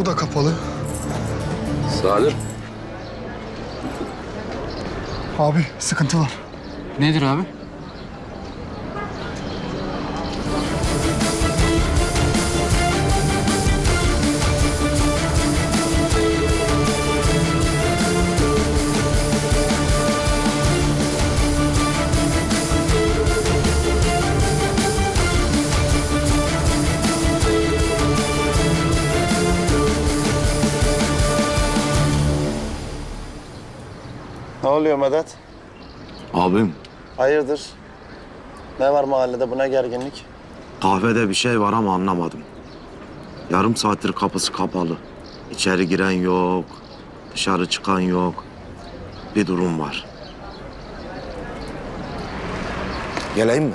Bu da kapalı. Salim. Abi sıkıntı var. Nedir abi? Ne oluyor Medet? Abim Hayırdır? Ne var mahallede bu ne gerginlik? kahvede bir şey var ama anlamadım. Yarım saattir kapısı kapalı. İçeri giren yok, dışarı çıkan yok. Bir durum var. Geleyim mi?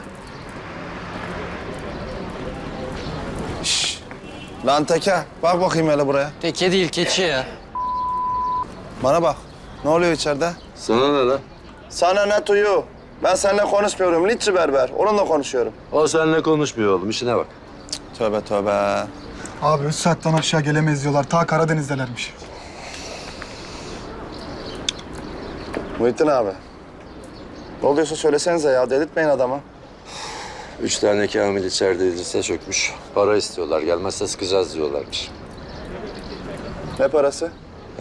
Lan teke bak bakayım hele buraya. Teke değil keçi ya. Bana bak. Ne oluyor içeride? Sana ne lan? Sana ne tuyu? Ben seninle konuşmuyorum. Litçi berber. Onunla konuşuyorum. O seninle konuşmuyor oğlum. işine bak. Tövbe tövbe. Abi üç saatten aşağı gelemeyiz diyorlar. Ta Karadeniz'delermiş. Muhittin abi. Ne oluyorsa söylesenize ya. Delirtmeyin adamı. Üç tane Kamil içeride İdris'e çökmüş. Para istiyorlar. Gelmezse sıkacağız diyorlarmış. Ne parası?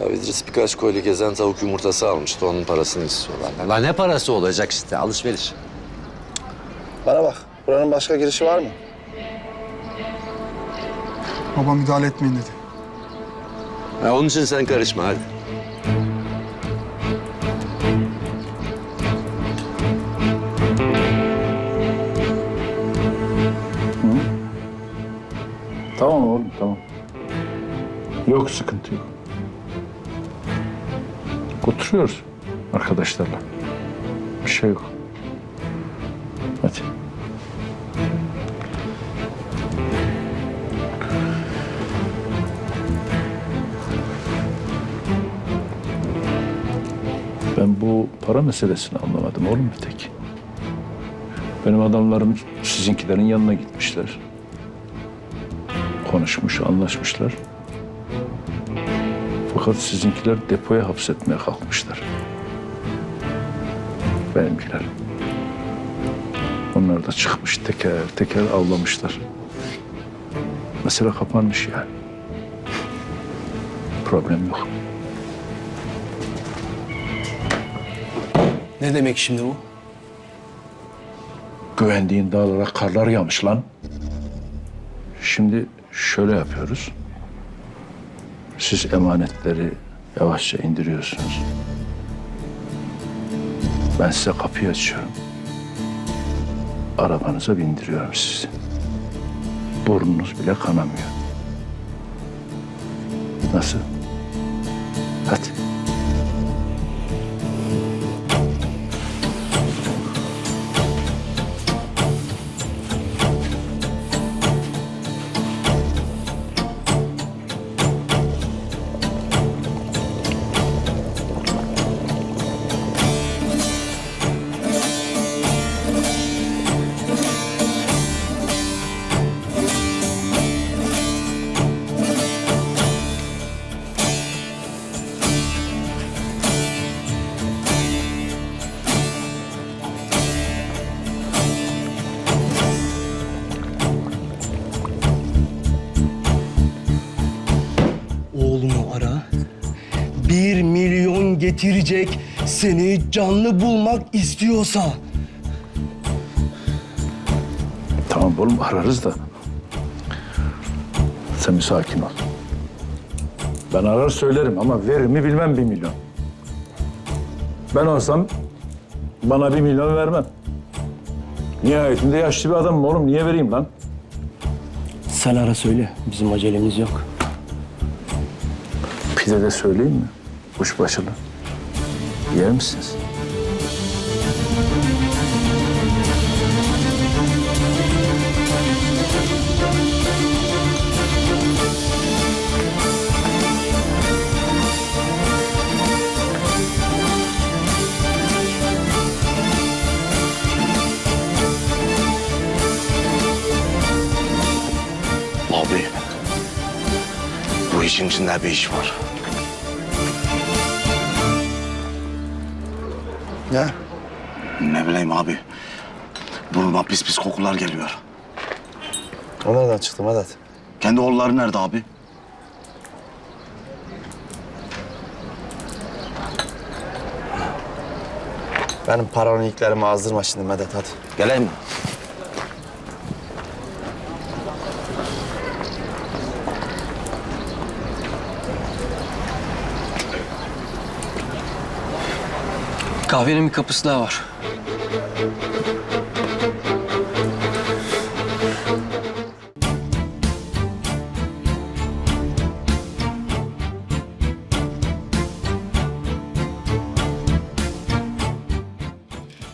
Ya İdris birkaç koli gezen tavuk yumurtası almıştı. Onun parasını istiyorlar. Lan ne parası olacak işte? Alışveriş. Bana bak. Buranın başka girişi var mı? Baba müdahale etmeyin dedi. Ha, onun için sen karışma hadi. Tamam oğlum tamam. Yok sıkıntı yok. Oturuyoruz arkadaşlarla. Bir şey yok. Hadi. Ben bu para meselesini anlamadım oğlum bir tek. Benim adamlarım sizinkilerin yanına gitmişler konuşmuş, anlaşmışlar. Fakat sizinkiler depoya hapsetmeye kalkmışlar. Benimkiler. Onlar da çıkmış teker teker avlamışlar. Mesele kapanmış yani. Problem yok. Ne demek şimdi bu? Güvendiğin dağlara karlar yağmış lan. Şimdi şöyle yapıyoruz. Siz emanetleri yavaşça indiriyorsunuz. Ben size kapıyı açıyorum. Arabanıza bindiriyorum sizi. Burnunuz bile kanamıyor. Nasıl? Hadi. Bir milyon getirecek seni canlı bulmak istiyorsa. Tamam oğlum ararız da. Sen bir sakin ol. Ben arar söylerim ama verir mi bilmem bir milyon. Ben olsam bana bir milyon vermem. Nihayetinde yaşlı bir adamım oğlum. Niye vereyim lan? Sen ara söyle. Bizim acelemiz yok. Pide de söyleyeyim mi? Kuşbaşılı. Yer misiniz? Abi. Bu işin içinde bir iş var. Ne? Ne bileyim abi. Burnuma pis pis kokular geliyor. O nereden çıktı Medet? Kendi oğulları nerede abi? Benim paranoyiklerimi azdırma şimdi Medet hadi. Geleyim mi? Kahvenin bir kapısı daha var.